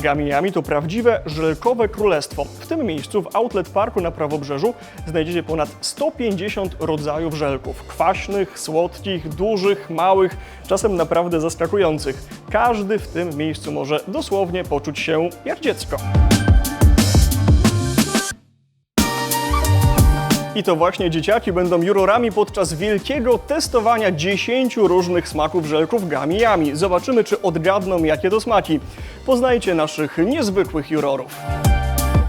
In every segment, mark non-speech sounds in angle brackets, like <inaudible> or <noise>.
Gami Yami to prawdziwe żelkowe królestwo. W tym miejscu, w Outlet Parku na Prawobrzeżu, znajdziecie ponad 150 rodzajów żelków. Kwaśnych, słodkich, dużych, małych, czasem naprawdę zaskakujących. Każdy w tym miejscu może dosłownie poczuć się jak dziecko. I to właśnie dzieciaki będą jurorami podczas wielkiego testowania 10 różnych smaków żelków Gami Yami. Zobaczymy, czy odgadną, jakie to smaki. Poznajcie naszych niezwykłych jurorów.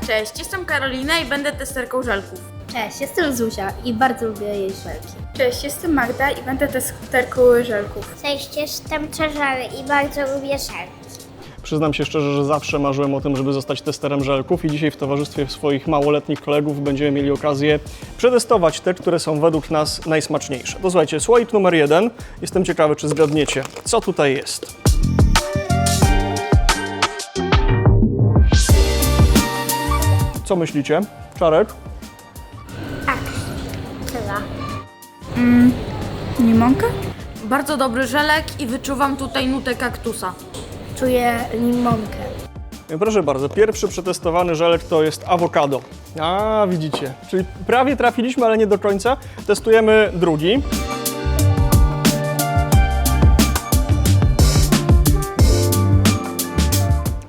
Cześć, jestem Karolina i będę testerką żelków. Cześć, jestem Zuzia i bardzo lubię jeść żelki. Cześć, jestem Magda i będę testerką żelków. Cześć, jestem Cezary i bardzo lubię żelki. Przyznam się szczerze, że zawsze marzyłem o tym, żeby zostać testerem żelków i dzisiaj w towarzystwie swoich małoletnich kolegów będziemy mieli okazję przetestować te, które są według nas najsmaczniejsze. To słuchajcie, słoik numer jeden. Jestem ciekawy, czy zgadniecie, co tutaj jest. Co myślicie? Czarek? Tak, tyle. Limonka? Bardzo dobry żelek i wyczuwam tutaj nutę kaktusa. Czuję limonkę. Proszę bardzo, pierwszy przetestowany żelek to jest awokado. A, widzicie, czyli prawie trafiliśmy, ale nie do końca. Testujemy drugi.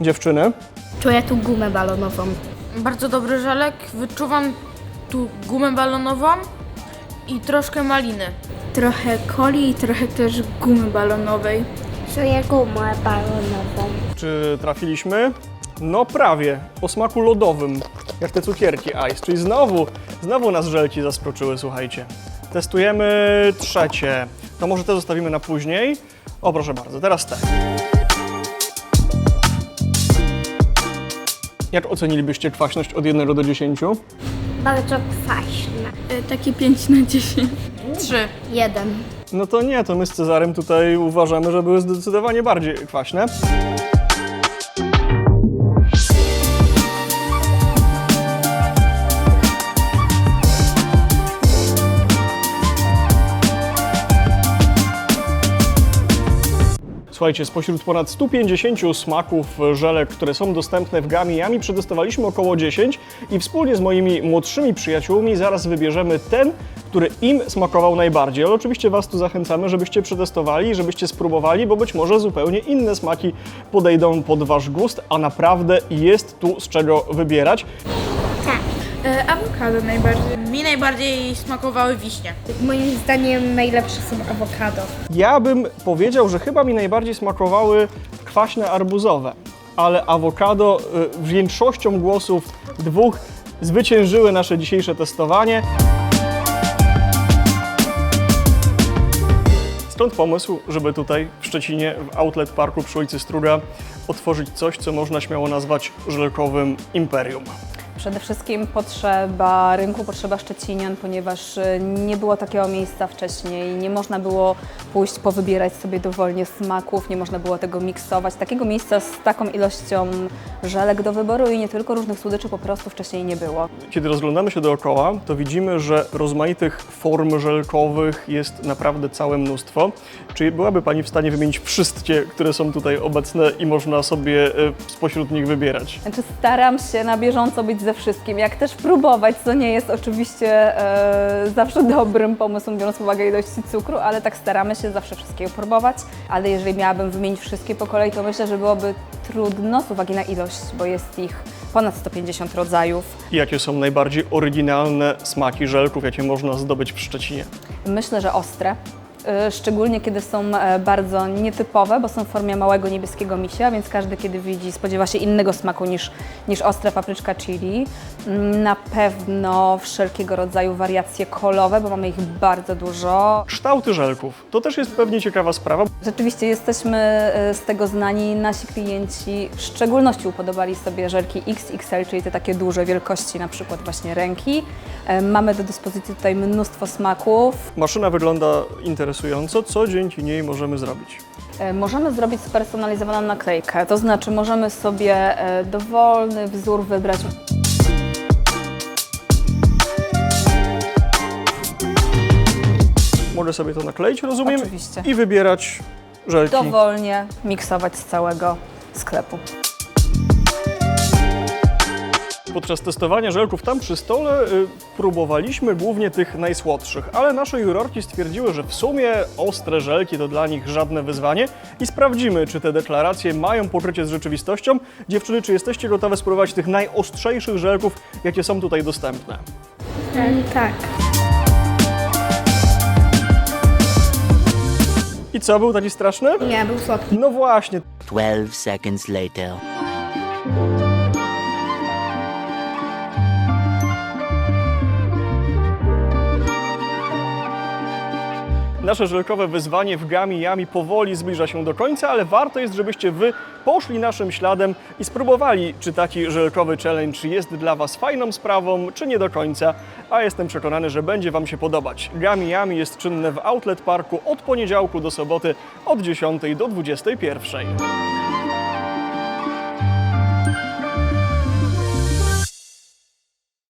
Dziewczyny. Czuję tu gumę balonową. Bardzo dobry żelek, wyczuwam tu gumę balonową i troszkę maliny. Trochę coli i trochę też gumy balonowej. Czuję gumę balonową. Czy trafiliśmy? No prawie, o smaku lodowym, jak te cukierki Ice, czyli znowu, znowu nas żelki zaskoczyły, słuchajcie. Testujemy trzecie, to może te zostawimy na później. O proszę bardzo, teraz te. Jak ocenilibyście kwaśność od 1 do 10? Bardzo kwaśne. E, Takie 5 na 10. Trzy. Jeden. No to nie, to my z Cezarem tutaj uważamy, że były zdecydowanie bardziej kwaśne. Słuchajcie, spośród ponad 150 smaków żelek, które są dostępne w Gami Yami, przetestowaliśmy około 10 i wspólnie z moimi młodszymi przyjaciółmi zaraz wybierzemy ten, który im smakował najbardziej. Ale oczywiście Was tu zachęcamy, żebyście przetestowali, żebyście spróbowali, bo być może zupełnie inne smaki podejdą pod Wasz gust, a naprawdę jest tu z czego wybierać. E, awokado najbardziej. Mi najbardziej smakowały wiśnie. Moim zdaniem najlepsze są awokado. Ja bym powiedział, że chyba mi najbardziej smakowały kwaśne arbuzowe, ale awokado y, większością głosów dwóch zwyciężyły nasze dzisiejsze testowanie. Stąd pomysł, żeby tutaj w Szczecinie, w Outlet Parku przy ulicy Struga otworzyć coś, co można śmiało nazwać żelkowym imperium. Przede wszystkim potrzeba rynku, potrzeba Szczecinian, ponieważ y, nie było takiego miejsca wcześniej, nie można było pójść powybierać sobie dowolnie smaków, nie można było tego miksować. Takiego miejsca z taką ilością żelek do wyboru i nie tylko różnych słodyczy po prostu wcześniej nie było. Kiedy rozglądamy się dookoła, to widzimy, że rozmaitych form żelkowych jest naprawdę całe mnóstwo. Czy byłaby Pani w stanie wymienić wszystkie, które są tutaj obecne i można sobie e, spośród nich wybierać? Znaczy staram się na bieżąco być ze wszystkim, jak też próbować, co nie jest oczywiście e, zawsze <laughs> dobrym pomysłem, biorąc pod uwagę ilości cukru, ale tak staramy się zawsze wszystkiego próbować. Ale jeżeli miałabym wymienić wszystkie po kolei, to myślę, że byłoby trudno z uwagi na ilość, bo jest ich ponad 150 rodzajów. I jakie są najbardziej oryginalne smaki żelków, jakie można zdobyć w Szczecinie? Myślę, że ostre. Y, Szczególnie kiedy są e, bardzo nietypowe, bo są w formie małego niebieskiego misia, więc każdy kiedy widzi spodziewa się innego smaku niż, niż ostra papryczka chili. Mm, Na pewno wszelkiego rodzaju wariacje kolowe, bo mamy ich bardzo dużo. Kształty żelków. To też jest pewnie ciekawa sprawa. Rzeczywiście jesteśmy e, z tego znani. Nasi klienci w szczególności upodobali sobie żelki XXL, czyli te takie duże wielkości, na przykład właśnie ręki. E, Mamy do dyspozycji tutaj mnóstwo smaków. Maszyna wygląda interesująco. Co dzięki niej możemy zrobić? E, Możemy zrobić spersonalizowaną naklejkę, to znaczy możemy sobie e, dowolny wzór wybrać. Mogę sobie to nakleić, rozumiem? Oczywiście. I wybierać żelki. Dowolnie miksować z całego sklepu. Podczas testowania żelków tam przy stole y, próbowaliśmy głównie tych najsłodszych, ale nasze jurorki stwierdziły, że w sumie ostre żelki to dla nich żadne wyzwanie i sprawdzimy, czy te deklaracje mają pokrycie z rzeczywistością. Dziewczyny, czy jesteście gotowe spróbować tych najostrzejszych żelków, jakie są tutaj dostępne? Mm, tak. I co, był taki straszny? Nie, był słodki. No właśnie, 12 seconds later. Nasze żelkowe wyzwanie w Gami Yami powoli zbliża się do końca, ale warto jest, żebyście Wy poszli naszym śladem i spróbowali, czy taki żelkowy challenge jest dla Was fajną sprawą, czy nie do końca, a jestem przekonany, że będzie Wam się podobać. Gami Yami jest czynne w Outlet Parku od poniedziałku do soboty od 10 do 21.